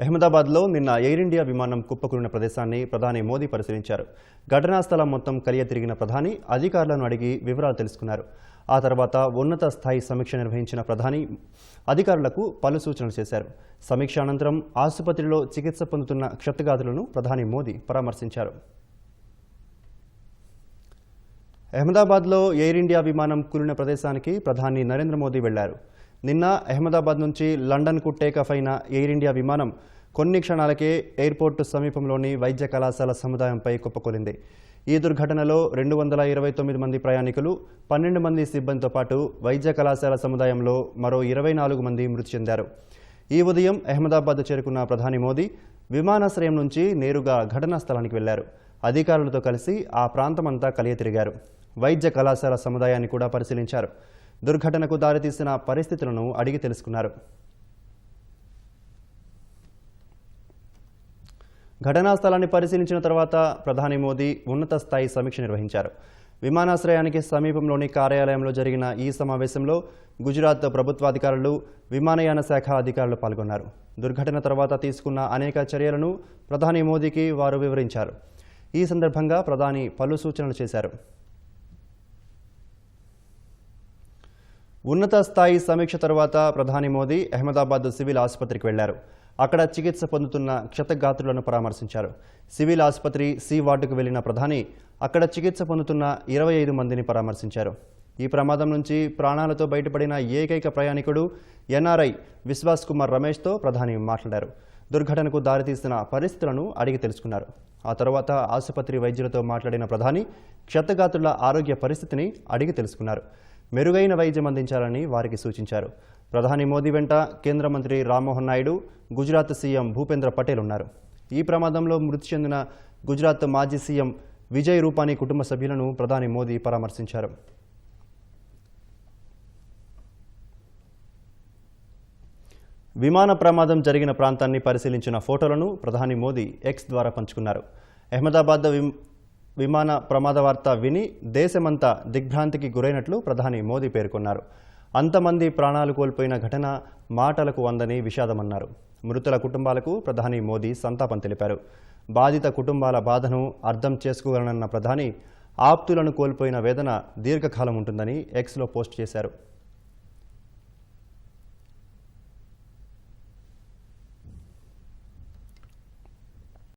అహ్మదాబాద్లో నిన్న air India విమానం కుప్పకూలిన ప్రదేశాన్ని ప్రధాని మోదీ పరిశీలించారు. ఘటనా స్థలం మొత్తం కలియ తిరిగిన ప్రధాని అధికారులను అడిగి వివరాలు తెలుసుకున్నారు. ఆ తర్వాత ఉన్నత స్థాయి సమీక్ష నిర్వహించిన ప్రధాని అధికారులకు పలు సూచనలు చేశారు. సమీక్ష అనంతరం ఆసుపత్రిలో చికిత్స పొందుతున్న క్షతగాతులను ప్రధాని మోదీ పరామర్శించారు. అహ్మదాబాద్లో ఎయిర్ ఇండియా విమానం కూలిన ప్రదేశానికి ప్రధాని నరేంద్ర మోదీ వెళ్ళారు. నిన్న అహ్మదాబాద్ నుంచి లండన్కు టేకాఫ్ అయిన ఎయిర్ ఇండియా విమానం కొన్ని క్షణాలకే ఎయిర్పోర్టు సమీపంలోని వైద్య కళాశాల సముదాయంపై కుప్పకూలింది. ఈ దుర్ఘటనలో రెండు వందల ఇరవై తొమ్మిది మంది ప్రయాణికులు పన్నెండు మంది సిబ్బందితో పాటు వైద్య కళాశాల సముదాయంలో మరో ఇరవై నాలుగు మంది మృతి చెందారు. ఈ ఉదయం అహ్మదాబాద్ చేరుకున్న ప్రధాని మోదీ విమానాశ్రయం నుంచి నేరుగా ఘటనా స్థలానికి వెళ్ళారు. అధికారులతో కలిసి ఆ ప్రాంతమంతా కలియ తిరిగారు వైద్య కళాశాల సముదాయాన్ని కూడా పరిశీలించారు. దుర్ఘటనకు దారితీసిన పరిస్థితులను అడిగి తెలుసుకున్నారు. ఘటనా స్థలాన్ని పరిశీలించిన తర్వాత ప్రధాని మోదీ ఉన్నత స్థాయి సమీక్ష నిర్వహించారు. విమానాశ్రయానికి సమీపంలోని కార్యాలయంలో జరిగిన ఈ సమావేశంలో గుజరాత్ ప్రభుత్వాధికారులు విమానయాన శాఖ అధికారులు పాల్గొన్నారు. దుర్ఘటన తర్వాత తీసుకున్న అనేక చర్యలను ప్రధాని మోదీకి వారు వివరించారు. ఈ సందర్భంగా ప్రధాని పలు సూచనలు చేశారు. ఉన్నత స్థాయి సమీక్ష తర్వాత ప్రధాని మోదీ అహ్మదాబాద్ సివిల్ ఆసుపత్రికి వెళ్ళారు. అక్కడ చికిత్స పొందుతున్న క్షతగాత్రులను పరామర్శించారు. సివిల్ ఆసుపత్రి సి వార్డుకు వెళ్ళిన ప్రధాని అక్కడ చికిత్స పొందుతున్న ఇరవై ఐదు మందిని పరామర్శించారు. ఈ ప్రమాదం నుంచి ప్రాణాలతో బయటపడిన ఏకైక ప్రయాణికుడు ఎన్ఆర్ఐ విశ్వాస్ కుమార్ రమేష్తో ప్రధాని మాట్లాడారు. దుర్ఘటనకు దారితీసిన పరిస్థితులను అడిగి తెలుసుకున్నారు. ఆ తర్వాత ఆసుపత్రి వైద్యులతో మాట్లాడిన ప్రధాని క్షతగాత్రుల ఆరోగ్య పరిస్థితిని అడిగి తెలుసుకున్నారు. మెరుగైన వైద్యం అందించాలని వారికి సూచించారు. ప్రధాని మోదీ వెంట కేంద్ర మంత్రి రామ్మోహన్ నాయుడు గుజరాత్ సీఎం భూపేంద్ర పటేల్ ఉన్నారు. ఈ ప్రమాదంలో మృతి చెందిన గుజరాత్ మాజీ సీఎం విజయ్ రూపానీ కుటుంబ సభ్యులను ప్రధాని మోదీ పరామర్శించారు. విమాన ప్రమాదం జరిగిన ప్రాంతాన్ని పరిశీలించిన ఫోటోలను ప్రధాని మోదీ ఎక్స్ ద్వారా పంచుకున్నారు. అహ్మదాబాద్ విమ్- విమాన ప్రమాద వార్త విని దేశమంతా దిగ్భ్రాంతికి గురైనట్లు ప్రధాని మోదీ పేర్కొన్నారు. అంతమంది ప్రాణాలు కోల్పోయిన ఘటన మాటలకు వందని విషాదమన్నారు. మృతుల కుటుంబాలకు ప్రధాని మోదీ సంతాపం తెలిపారు. బాధిత కుటుంబాల బాధను అర్థం చేసుకోగలనన్న ప్రధాని ఆప్తులను కోల్పోయిన వేదన దీర్ఘకాలం ఉంటుందని ఎక్స్లో పోస్ట్ చేశారు.